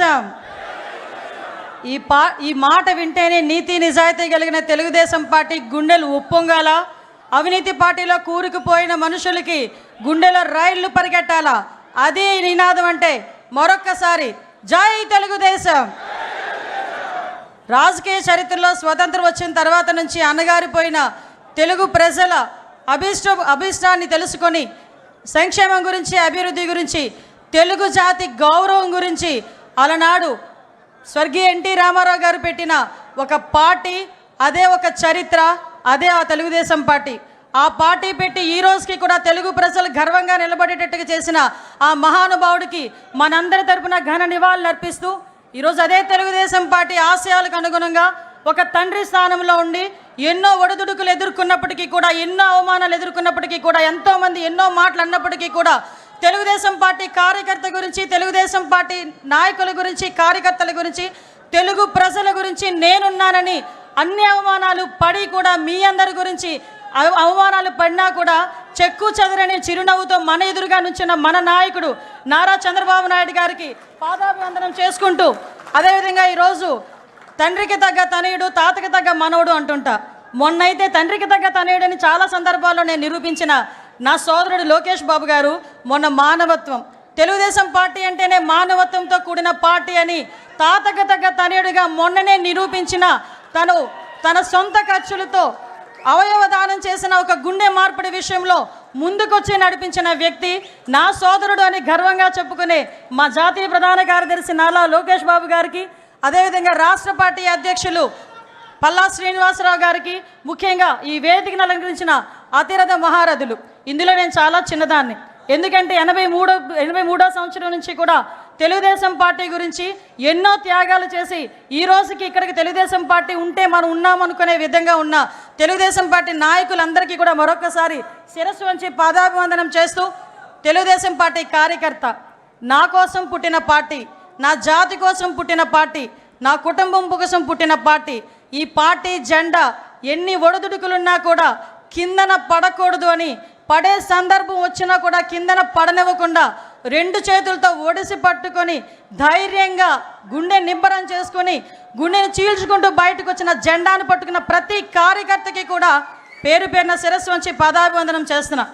తెలుగుదేశం ఈ పా ఈ మాట వింటేనే నీతి నిజాయితీ కలిగిన తెలుగుదేశం పార్టీ గుండెలు ఉప్పొంగాల. అవినీతి పార్టీలో కూరుకుపోయిన మనుషులకి గుండెలో రైళ్ళు పరిగెట్టాలా. అది నినాదం అంటే మరొక్కసారి జై తెలుగుదేశం. రాజకీయ చరిత్రలో స్వతంత్రం వచ్చిన తర్వాత నుంచి అన్నగారిపోయిన తెలుగు ప్రజల అభిష్ట అభిష్టాన్ని తెలుసుకొని సంక్షేమం గురించి అభివృద్ధి గురించి తెలుగు జాతి గౌరవం గురించి అలనాడు స్వర్గీయ ఎన్టీ రామారావు గారు పెట్టిన ఒక పార్టీ అదే ఒక చరిత్ర అదే ఆ తెలుగుదేశం పార్టీ. ఆ పార్టీ పెట్టి ఈ రోజుకి కూడా తెలుగు ప్రజలు గర్వంగా నిలబడేటట్టుగా చేసిన ఆ మహానుభావుడికి మనందరి తరపున ఘన నివాళులు అర్పిస్తూ ఈరోజు అదే తెలుగుదేశం పార్టీ ఆశయాలకు అనుగుణంగా ఒక తండ్రి స్థానంలో ఉండి ఎన్నో ఒడిదుడుకులు ఎదుర్కొన్నప్పటికీ కూడా ఎన్నో అవమానాలు ఎదుర్కొన్నప్పటికీ కూడా ఎంతోమంది ఎన్నో మాటలు అన్నప్పటికీ కూడా తెలుగుదేశం పార్టీ కార్యకర్త గురించి తెలుగుదేశం పార్టీ నాయకుల గురించి కార్యకర్తల గురించి తెలుగు ప్రజల గురించి నేనున్నానని అన్ని అవమానాలు పడి కూడా మీ అందరి గురించి అవ- అవమానాలు పడినా కూడా చెక్కు చెదరని చిరునవ్వుతో మన ఎదురుగా నుంచిన మన నాయకుడు నారా చంద్రబాబు నాయుడు గారికి పాదాభివందనం చేసుకుంటూ అదేవిధంగా ఈరోజు తండ్రికి తగ్గ తనయుడు తాతకి తగ్గ మనవడు అంటుంటా. మొన్నైతే తండ్రికి తగ్గ తనయుడని చాలా సందర్భాల్లో నేను నిరూపించిన నా సోదరుడు లోకేష్ బాబు గారు మొన్న మానవత్వం. తెలుగుదేశం పార్టీ అంటేనే మానవత్వంతో కూడిన పార్టీ అని తాతగతగ తనయుడిగా మొన్ననే నిరూపించిన తను తన సొంత ఖర్చులతో అవయవ దానం చేసిన ఒక గుండె మార్పిడి విషయంలో ముందుకొచ్చి నడిపించిన వ్యక్తి నా సోదరుడు అని గర్వంగా చెప్పుకునే మా జాతీయ ప్రధాన కార్యదర్శి నాలా లోకేష్ బాబు గారికి అదేవిధంగా రాష్ట్ర పార్టీ అధ్యక్షులు పల్లా శ్రీనివాసరావు గారికి ముఖ్యంగా ఈ వేదికను అలంకరించిన అతిరథ మహారథులు. ఇందులో నేను చాలా చిన్నదాన్ని. ఎందుకంటే ఎనభై మూడో ఎనభై మూడో సంవత్సరం నుంచి కూడా తెలుగుదేశం పార్టీ గురించి ఎన్నో త్యాగాలు చేసి ఈ రోజుకి ఇక్కడికి తెలుగుదేశం పార్టీ ఉంటే మనం ఉన్నామనుకునే విధంగా ఉన్న తెలుగుదేశం పార్టీ నాయకులందరికీ కూడా మరొకసారి శిరస్సు వంచి పాదాభివందనం చేస్తూ తెలుగుదేశం పార్టీ కార్యకర్త నా కోసం పుట్టిన పార్టీ నా జాతి కోసం పుట్టిన పార్టీ నా కుటుంబం కోసం పుట్టిన పార్టీ ఈ పార్టీ జెండా ఎన్ని ఒడిదుడుకులున్నా కూడా కిందన పడకూడదు అని పడే సందర్భం వచ్చినా కూడా కిందన పడనివ్వకుండా రెండు చేతులతో ఒడిసి పట్టుకొని ధైర్యంగా గుండె నిబ్బరం చేసుకొని గుండెని చీల్చుకుంటూ బయటకు వచ్చిన జెండాను పట్టుకున్న ప్రతి కార్యకర్తకి కూడా పేరు పేరున శిరస్సు వంచి పదాభివందనం చేస్తున్నా.